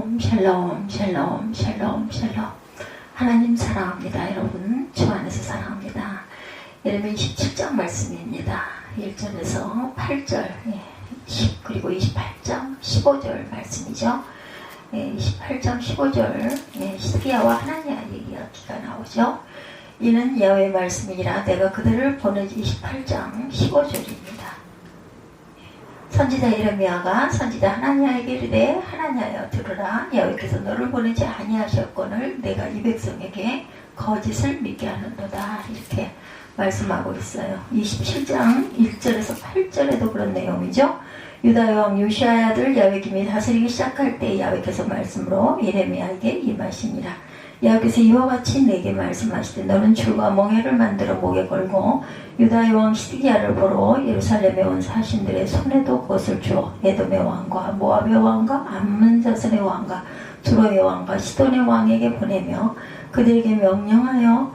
샬롬, 샬롬, 샬롬, 샬롬, 샬롬. 하나님 사랑합니다. 여러분, 주 안에서 사랑합니다. 예레미야 27장 말씀입니다. 1절에서 8절, 예, 10, 그리고 28장 15절 말씀이죠. 예, 28장 15절, 예, 시드기야와 하나니아의 이야기가 나오죠. 이는 야외 말씀이라 내가 그들을 보내지 28장 15절입니다. 선지자 이르미야가 선지자 하나니아에게 이르되 하나니아여 들으라 여호와께서 너를 보내지 아니하셨거늘 내가 이 백성에게 거짓을 믿게 하는도다 이렇게 말씀하고 있어요. 27장 1절에서 8절에도 그런 내용이죠. 유다 왕 요시아의 아들 야외김이 다스리기 시작할 때 야외께서 말씀으로 예레미야에게 임하시니라. 여기서 이와 같이 내게 말씀하시되 너는 줄과 멍에를 만들어 목에 걸고 유다의 왕 시드기야를 보러 예루살렘에 온 사신들의 손에도 그것을 주어 에돔의 왕과 모압의 왕과 암문 자선의 왕과 두로의 왕과 시돈의 왕에게 보내며 그들에게 명령하여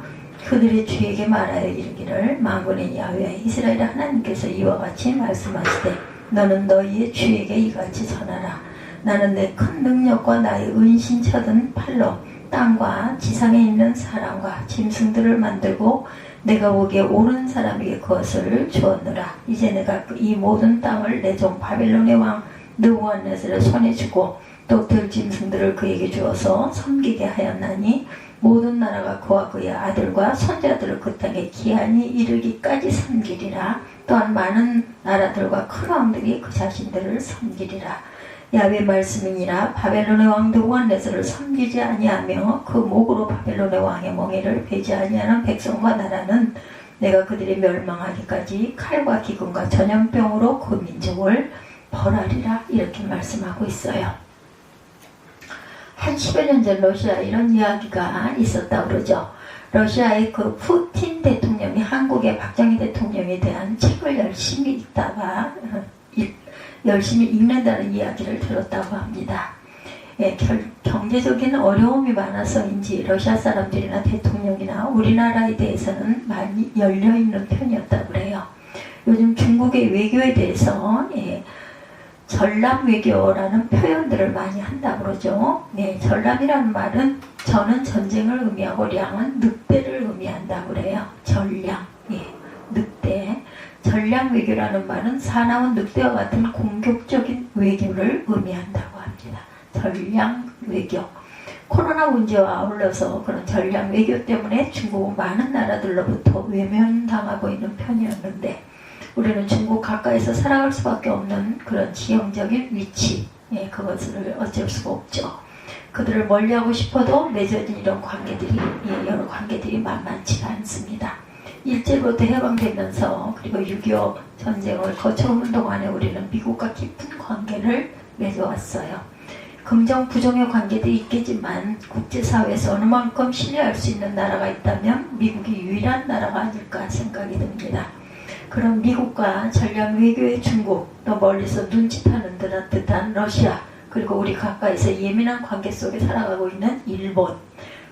그들의 주에게 말하여 이르기를 만군의 야훼 이스라엘 하나님께서 이와 같이 말씀하시되 너는 너희의 주에게 이같이 전하라. 나는 내 큰 능력과 나의 은신처든 팔로 땅과 지상에 있는 사람과 짐승들을 만들고 내가 보기에 옳은 사람에게 그것을 주었노라. 이제 내가 이 모든 땅을 내 종 바벨론의 왕 느부갓네살의 손에 주고 또 들짐승들을 그에게 주어서 섬기게 하였나니 모든 나라가 그와 그의 아들과 손자들을 그 땅에 기한이 이르기까지 섬기리라. 또한 많은 나라들과 큰 왕들이 그 자신들을 섬기리라. 야외 말씀이니라 바벨론의 왕 느부갓네살을 섬기지 아니하며 그 목으로 바벨론의 왕의 멍에를 베지 아니하는 백성과 나라는 내가 그들이 멸망하기까지 칼과 기근과 전염병으로 그 민족을 벌하리라 이렇게 말씀하고 있어요. 한 10여 년 전 러시아 이런 이야기가 있었다 그러죠. 러시아의 그 푸틴 열심히 읽는다는 이야기를 들었다고 합니다. 예, 결, 경제적인 어려움이 많아서인지 러시아 사람들이나 대통령이나 우리나라에 대해서는 많이 열려있는 편이었다고 그래요. 요즘 중국의 외교에 대해서 예, 전람 외교라는 표현들을 많이 한다고 그러죠. 네, 전람이라는 말은 저는 전쟁을 의미하고 량은 늑대를 의미한다고 그래요. 전량, 예. 전략 외교라는 말은 사나운 늑대와 같은 공격적인 외교를 의미한다고 합니다. 전략 외교. 코로나 문제와 아울러서 그런 전략 외교 때문에 중국은 많은 나라들로부터 외면당하고 있는 편이었는데 우리는 중국 가까이서 살아갈 수밖에 없는 그런 지형적인 위치, 예, 그것을 어쩔 수가 없죠. 그들을 멀리하고 싶어도 맺어진 이런 관계들이 예, 여러 관계들이 만만치가 않습니다. 일제로부터 해방되면서 그리고 6.25 전쟁을 거쳐오는 동안에 우리는 미국과 깊은 관계를 맺어왔어요. 긍정 부정의 관계도 있겠지만 국제사회에서 어느 만큼 신뢰할 수 있는 나라가 있다면 미국이 유일한 나라가 아닐까 생각이 듭니다. 그런 미국과 전략 외교의 중국, 또 멀리서 눈치타는 듯한 러시아, 그리고 우리 가까이서 예민한 관계 속에 살아가고 있는 일본,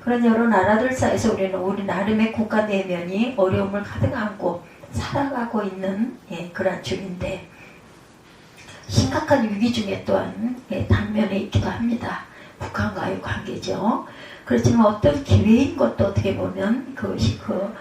그런 여러 나라들 사이에서 우리는 우리 나름의 국가 내면이 어려움을 가득 안고 살아가고 있는 예, 그런 중인데 심각한 위기 중에 또한 예, 단면에 있기도 합니다. 북한과의 관계죠. 그렇지만 어떤 기회인 것도 어떻게 보면 그것이 그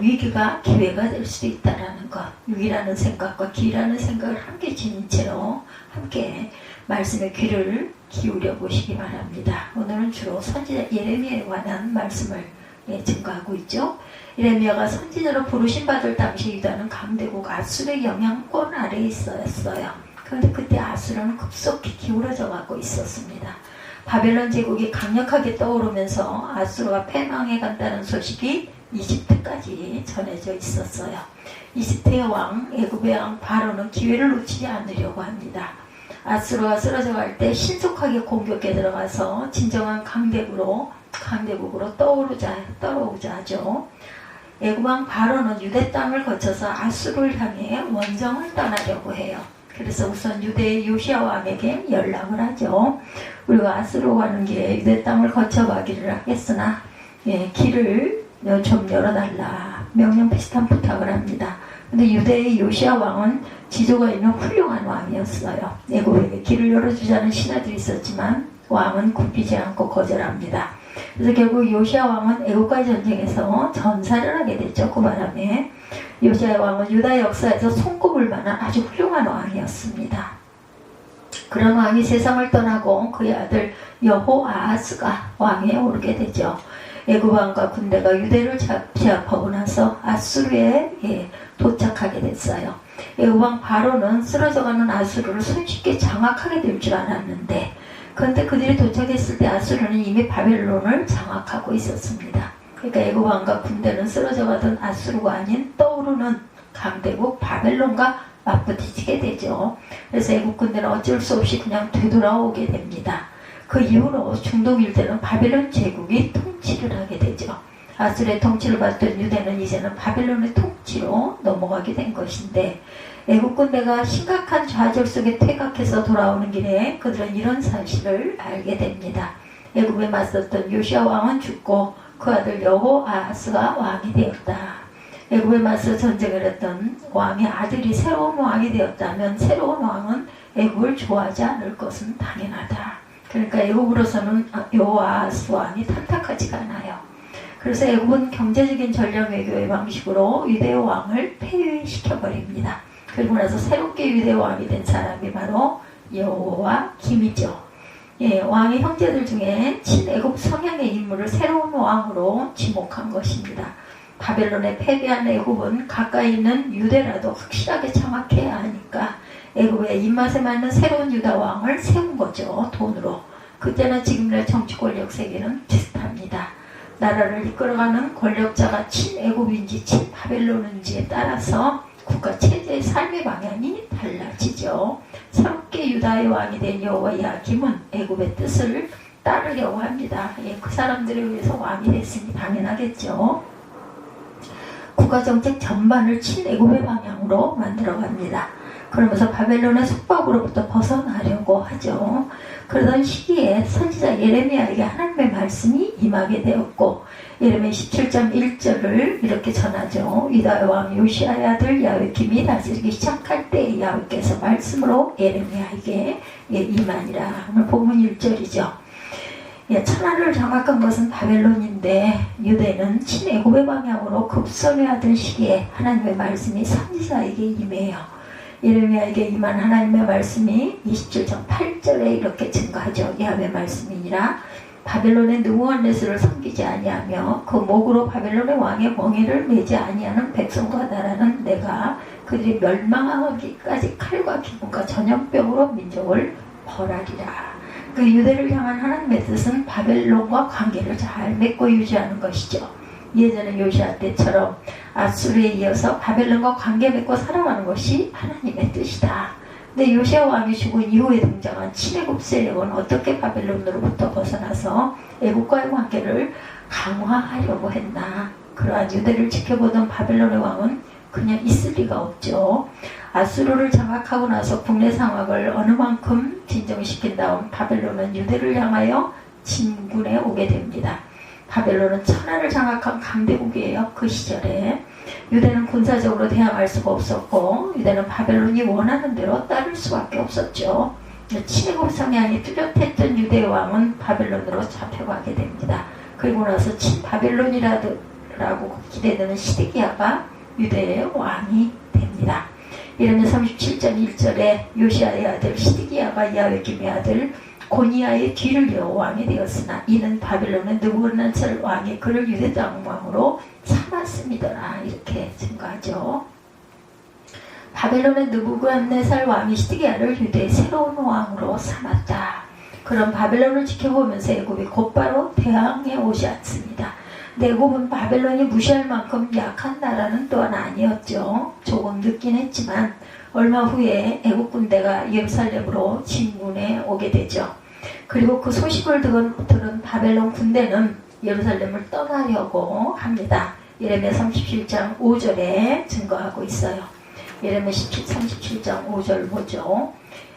위기가 기회가 될 수도 있다라는 것. 위기라는 생각과 기라는 생각을 함께 지닌 채로 함께 말씀의 귀를 기울여 보시기 바랍니다. 오늘은 주로 선지자 예레미야에 관한 말씀을 예, 증거하고 있죠. 예레미야가 선지자로 부르심 받을 당시 유다는 강대국 아술의 영향권 아래에 있었어요. 그런데 그때 아술은 급속히 기울어져 가고 있었습니다. 바벨론 제국이 강력하게 떠오르면서 아수르가 패망해 간다는 소식이 이집트까지 전해져 있었어요. 이집트의 왕, 애굽의 왕 바로는 기회를 놓치지 않으려고 합니다. 아수르가 쓰러져 갈 때 신속하게 공격에 들어가서 진정한 강대국으로 강대국으로 떠오르자 떠오르자 하죠. 애굽왕 바로는 유대 땅을 거쳐서 아수르를 향해 원정을 떠나려고 해요. 그래서 우선 유대의 요시아 왕에게 연락을 하죠. 우리가 아수르 가는 길에 유대 땅을 거쳐가기를 하겠으나 예, 길을 좀 열어달라 명령 비슷한 부탁을 합니다. 근데 유대의 요시아 왕은 지도가 있는 훌륭한 왕이었어요. 애고에게 길을 열어주자는 신하들이 있었지만 왕은 굽히지 않고 거절합니다. 그래서 결국 요시아 왕은 애국과의 전쟁에서 전사를 하게 됐죠. 그 바람에 요시아 왕은 유다 역사에서 손꼽을 만한 아주 훌륭한 왕이었습니다. 그런 왕이 세상을 떠나고 그의 아들 여호아하스가 왕에 오르게 되죠. 애굽 왕과 군대가 유대를 제압하고 나서 아수르에 예, 도착하게 됐어요. 애굽 왕 바로는 쓰러져가는 아수르를 손쉽게 장악하게 될 줄 알았는데 그런데 그들이 도착했을 때 아수르는 이미 바벨론을 장악하고 있었습니다. 그러니까 애굽 왕과 군대는 쓰러져가던 아수르가 아닌 떠오르는 강대국 바벨론과 맞부딪히게 되죠. 그래서 애국 군대는 어쩔 수 없이 그냥 되돌아오게 됩니다. 그 이후로 중동 일대는 바벨론 제국이 통치를 하게 되죠. 아술의 통치를 받던 유대는 이제는 바벨론의 통치로 넘어가게 된 것인데 애국 군대가 심각한 좌절 속에 퇴각해서 돌아오는 길에 그들은 이런 사실을 알게 됩니다. 애국에 맞섰던 요시아 왕은 죽고 그 아들 여호아스가 왕이 되었다. 애굽에 맞서 전쟁을 했던 왕의 아들이 새로운 왕이 되었다면 새로운 왕은 애굽을 좋아하지 않을 것은 당연하다. 그러니까 애굽으로서는 여호아스 왕이 탁탁하지가 않아요. 그래서 애굽은 경제적인 전략 외교의 방식으로 유대 왕을 폐위시켜 버립니다. 그리고 나서 새롭게 유대 왕이 된 사람이 바로 여호와 김이죠. 예, 왕의 형제들 중에 친애굽 성향의 인물을 새로운 왕으로 지목한 것입니다. 바벨론에 패배한 애굽은 가까이 있는 유대라도 확실하게 장악해야 하니까 애굽의 입맛에 맞는 새로운 유다 왕을 세운 거죠 돈으로 그때나 지금의 정치 권력 세계는 비슷합니다 나라를 이끌어가는 권력자가 친애굽인지 친바벨론인지에 따라서 국가 체제의 삶의 방향이 달라지죠 새롭게 유다의 왕이 된 여호와 야김은 애굽의 뜻을 따르려고 합니다 예, 그 사람들을 위해서 왕이 됐으니 당연하겠죠 국가 정책 전반을 친애굽의 방향으로 만들어갑니다. 그러면서 바벨론의 속박으로부터 벗어나려고 하죠. 그러던 시기에 선지자 예레미야에게 하나님의 말씀이 임하게 되었고 예레미야 17장 1절을 이렇게 전하죠. 유다의 왕 요시아의 아들 야외킴이 다스리기 시작할 때 야외께서 말씀으로 예레미야에게 임하니라 오늘 본문 1절이죠. 예, 천하를 장악한 것은 바벨론인데 유대는 친애굽의 방향으로 급선회하던 시기에 하나님의 말씀이 선지자에게 임해요. 예레미야에게 임한 하나님의 말씀이 27장 8절에 이렇게 증거하죠. 야훼 말씀이니라 바벨론의 느부갓네스를 섬기지 아니하며 그 목으로 바벨론의 왕의 멍에를 매지 아니하는 백성과 나라는 내가 그들이 멸망하기까지 칼과 기분과 전염병으로 민족을 벌하리라. 그 유대를 향한 하나님의 뜻은 바벨론과 관계를 잘 맺고 유지하는 것이죠. 예전에 요시아 때처럼 아수르에 이어서 바벨론과 관계 맺고 살아가는 것이 하나님의 뜻이다. 근데 요시아 왕이 죽은 이후에 등장한 친애굽 세력은 어떻게 바벨론으로부터 벗어나서 애국과의 관계를 강화하려고 했나? 그러한 유대를 지켜보던 바벨론의 왕은 그냥 있을 리가 없죠. 아수르를 장악하고 나서 국내 상황을 어느 만큼 진정시킨 다음 바벨론은 유대를 향하여 진군에 오게 됩니다. 바벨론은 천하를 장악한 강대국이에요. 그 시절에 유대는 군사적으로 대항할 수가 없었고 유대는 바벨론이 원하는 대로 따를 수밖에 없었죠. 친애국 성향이 뚜렷했던 유대 왕은 바벨론으로 잡혀가게 됩니다. 그리고 나서 친바벨론이라고 기대되는 시드기야가 유대의 왕이 됩니다. 이러면 37장 1절에 요시아의 아들 시드기야가 야외김의 아들 고니아의 뒤를 이어 왕이 되었으나 이는 바빌론의 느부갓네살 왕이 그를 유대 땅 왕으로 삼았습니다. 이렇게 증거하죠. 바벨론의 느부갓네살 왕이 시드기야를 유대의 새로운 왕으로 삼았다. 그런 바벨론을 지켜보면서 애굽이 곧바로 대항해 오지 않습니다. 내굽은 바벨론이 무시할 만큼 약한 나라는 또한 아니었죠. 조금 늦긴 했지만 얼마 후에 애국 군대가 예루살렘으로 진군해 오게 되죠. 그리고 그 소식을 들은 바벨론 군대는 예루살렘을 떠나려고 합니다. 예레미야 37장 5절에 증거하고 있어요. 예레미야 37장 5절 보죠.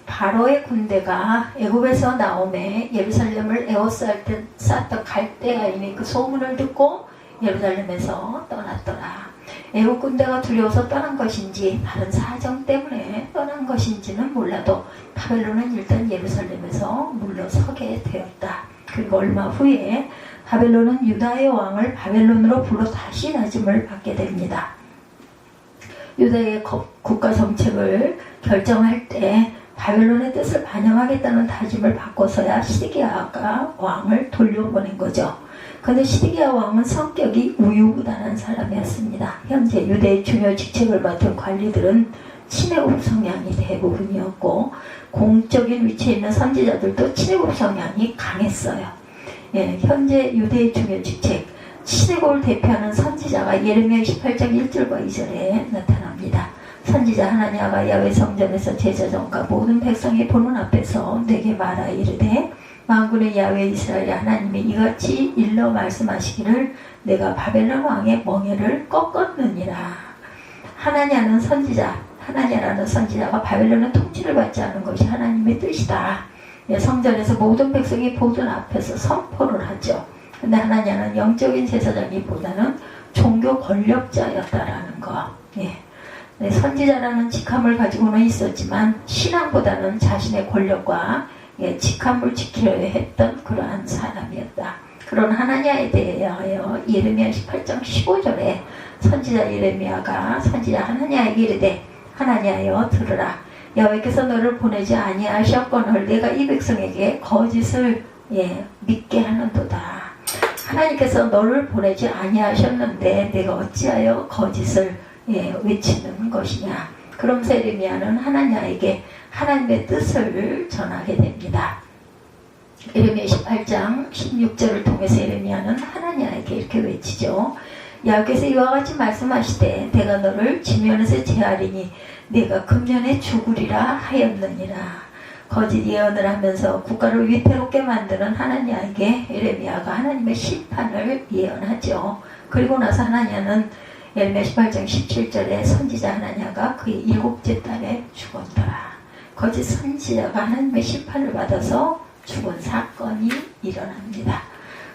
바로의 군대가 애굽에서 나오매 예루살렘을 에워쌌던 쌌던 갈대아인이 그 소문을 듣고 예루살렘에서 떠났더라. 애국 군대가 두려워서 떠난 것인지 다른 사정 때문에 떠난 것인지는 몰라도 바벨론은 일단 예루살렘에서 물러서게 되었다. 그리고 얼마 후에 바벨론은 유다의 왕을 바벨론으로 불러 다시 나짐을 받게 됩니다. 유다의 국가 정책을 결정할 때 바벨론의 뜻을 반영하겠다는 다짐을 바꿔서야 시드기야가 왕을 돌려보낸 거죠. 그런데 시드기야 왕은 성격이 우유부단한 사람이었습니다. 현재 유대의 중요 직책을 맡은 관리들은 친애국 성향이 대부분이었고 공적인 위치에 있는 선지자들도 친애국 성향이 강했어요. 예, 현재 유대의 중요 직책 친애국을 대표하는 선지자가 예레미야 18장 1절과 2절에 나타납니다. 선지자 하나냐가 야외 성전에서 제자전과 모든 백성이 보는 앞에서 내게 말하 이르되 만군의 야외 이스라엘 하나님이 이같이 일러 말씀하시기를 내가 바벨론 왕의 멍에를 꺾었느니라. 하나냐는 선지자 하나냐라는 선지자가 바벨론의 통치를 받지 않은 것이 하나님의 뜻이다. 예, 성전에서 모든 백성이 보던 앞에서 선포를 하죠. 근데 하나냐는 영적인 제사장이보다는 종교 권력자였다라는 거. 예. 네, 선지자라는 직함을 가지고는 있었지만 신앙보다는 자신의 권력과 예, 직함을 지키려 했던 그러한 사람이었다. 그런 하나냐에 대하여 예레미야 18장 15절에 선지자 예레미야가 선지자 하나냐에게 이르되 하나냐여 들으라 여호와께서 너를 보내지 아니하셨거늘 내가 이 백성에게 거짓을 예, 믿게 하는도다. 하나님께서 너를 보내지 아니하셨는데 내가 어찌하여 거짓을 예, 외치는 것이냐. 그럼 세르미아는 하나님에게 하나님의 뜻을 전하게 됩니다. 예레미야 18장 16절을 통해서 예레미야는 하나님에게 이렇게 외치죠. 야께서 이와 같이 말씀하시되 내가 너를 지면에서 제하리니 내가 금년에 죽으리라 하였느니라. 거짓 예언을 하면서 국가를 위태롭게 만드는 하나님에게 예레미야가 하나님의 심판을 예언하죠. 그리고 나서 하나님은 예레미야 18장 17절에 선지자 하나냐가 그의 일곱째 딸에 죽었더라. 거짓 선지자가 하나님의 심판을 받아서 죽은 사건이 일어납니다.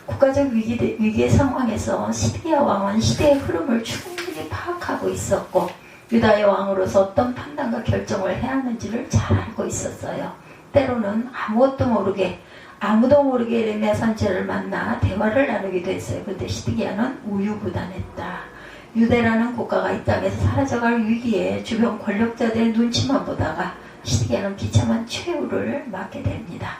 국가적 위기, 위기의 상황에서 시드기야 왕은 시대의 흐름을 충분히 파악하고 있었고 유다의 왕으로서 어떤 판단과 결정을 해야 하는지를 잘 알고 있었어요. 때로는 아무것도 모르게 아무도 모르게 에레미야 선지자를 만나 대화를 나누기도 했어요. 그런데 시드기야는 우유부단했다. 유대라는 국가가 이 땅에서 사라져갈 위기에 주변 권력자들의 눈치만 보다가 시드기야는 비참한 최후를 맞게 됩니다.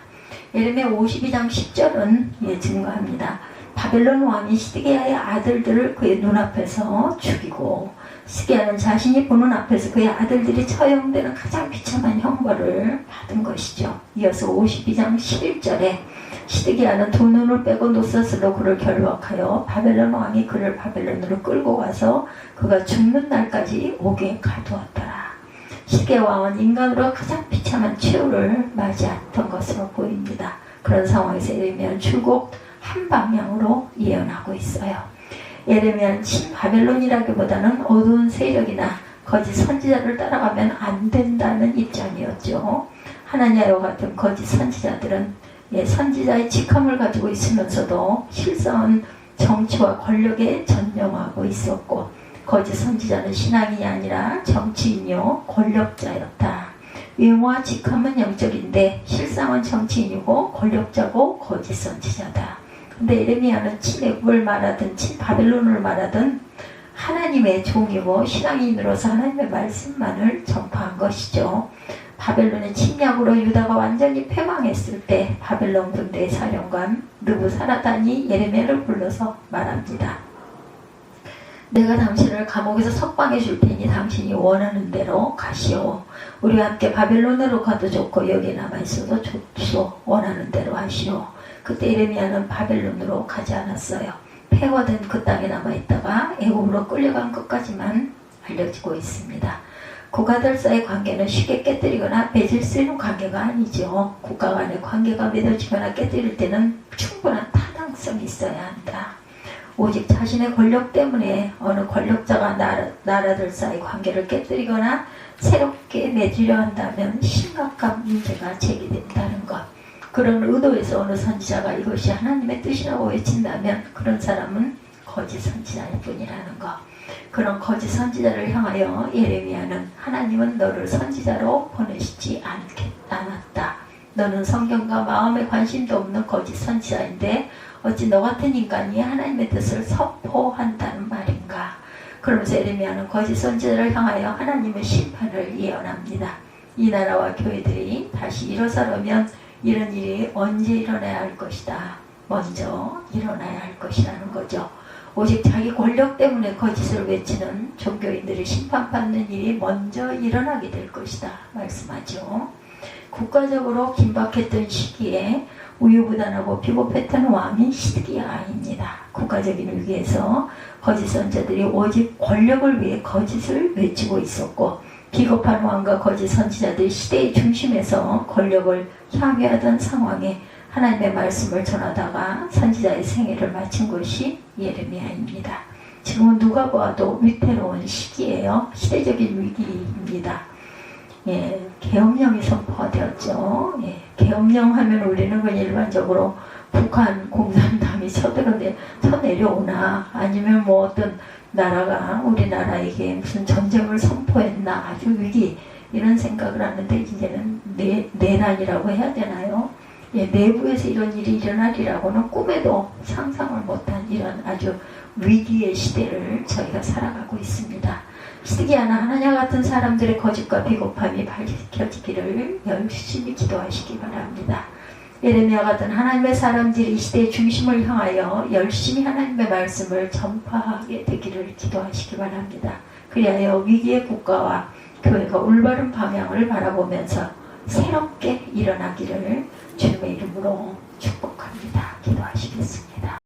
예레미야 52장 10절은 예, 증거합니다. 바벨론 왕이 시드기야의 아들들을 그의 눈앞에서 죽이고 시드기야는 자신이 보는 앞에서 그의 아들들이 처형되는 가장 비참한 형벌을 받은 것이죠. 이어서 52장 11절에 시드기야는 두 눈을 빼고 노사스로 그를 결박하여 바벨론 왕이 그를 바벨론으로 끌고 가서 그가 죽는 날까지 옥에 가두었더라. 시드기야 왕은 인간으로 가장 비참한 최후를 맞이했던 것으로 보입니다. 그런 상황에서 예레미야는 출국 한 방향으로 예언하고 있어요. 예레미야는 친바벨론이라기보다는 어두운 세력이나 거짓 선지자를 따라가면 안 된다는 입장이었죠. 하나냐와 같은 거짓 선지자들은 예, 선지자의 직함을 가지고 있으면서도 실상은 정치와 권력에 전념하고 있었고 거짓 선지자는 신앙이 아니라 정치인이요 권력자였다. 외모와 직함은 영적인데 실상은 정치인이고 권력자고 거짓 선지자다. 근데 에레미야는 친애국을 말하든 친바벨론을 말하든 하나님의 종이고 신앙인으로서 하나님의 말씀만을 전파한 것이죠. 바벨론의 침략으로 유다가 완전히 패망했을 때 바벨론 군대의 사령관 느부사라단이 예레미야를 불러서 말합니다. 내가 당신을 감옥에서 석방해 줄 테니 당신이 원하는 대로 가시오. 우리와 함께 바벨론으로 가도 좋고 여기에 남아 있어도 좋소. 원하는 대로 하시오. 그때 예레미야는 바벨론으로 가지 않았어요. 폐허된 그 땅에 남아 있다가 애굽으로 끌려간 것까지만 알려지고 있습니다. 국가들 사이의 관계는 쉽게 깨뜨리거나 맺을 수 있는 관계가 아니죠. 국가 간의 관계가 맺어지거나 깨뜨릴 때는 충분한 타당성이 있어야 한다. 오직 자신의 권력 때문에 어느 권력자가 나라, 나라들 사이 관계를 깨뜨리거나 새롭게 맺으려 한다면 심각한 문제가 제기된다는 것. 그런 의도에서 어느 선지자가 이것이 하나님의 뜻이라고 외친다면 그런 사람은 거짓 선지자일 뿐이라는 것. 그런 거짓 선지자를 향하여 예레미야는 하나님은 너를 선지자로 보내시지 않겠, 않았다. 너는 성경과 마음에 관심도 없는 거짓 선지자인데 어찌 너 같은 인간이 하나님의 뜻을 선포한다는 말인가? 그러면서 예레미야는 거짓 선지자를 향하여 하나님의 심판을 예언합니다. 이 나라와 교회들이 다시 일어서려면 이런 일이 언제 일어나야 할 것이다. 먼저 일어나야 할 것이라는 거죠. 오직 자기 권력 때문에 거짓을 외치는 종교인들이 심판받는 일이 먼저 일어나게 될 것이다. 말씀하죠. 국가적으로 긴박했던 시기에 우유부단하고 비겁했던 왕이 시드기야입니다. 국가적인 위기에서 거짓 선자들이 오직 권력을 위해 거짓을 외치고 있었고 비겁한 왕과 거짓 선지자들이 시대의 중심에서 권력을 향유하던 상황에 하나님의 말씀을 전하다가 선지자의 생애를 마친 것이 예레미야입니다. 지금은 누가 보아도 위태로운 시기예요. 시대적인 위기입니다. 예, 계엄령이 선포가 되었죠. 예, 계엄령 하면 우리는 그냥 일반적으로 북한 공산당이 쳐들어내, 쳐내려오나 아니면 뭐 어떤 나라가 우리나라에게 무슨 전쟁을 선포했나 아주 위기 이런 생각을 하는데 이제는 내, 내란이라고 해야 되나요? 예, 내부에서 이런 일이 일어나리라고는 꿈에도 상상을 못한 이런 아주 위기의 시대를 저희가 살아가고 있습니다. 시드기야나 하나냐 같은 사람들의 거짓과 비겁함이 밝혀지기를 열심히 기도하시기 바랍니다. 예레미야 같은 하나님의 사람들이 이 시대의 중심을 향하여 열심히 하나님의 말씀을 전파하게 되기를 기도하시기 바랍니다. 그리하여 위기의 국가와 교회가 올바른 방향을 바라보면서 새롭게 일어나기를 주님의 이름으로 축복합니다. 기도하시겠습니다.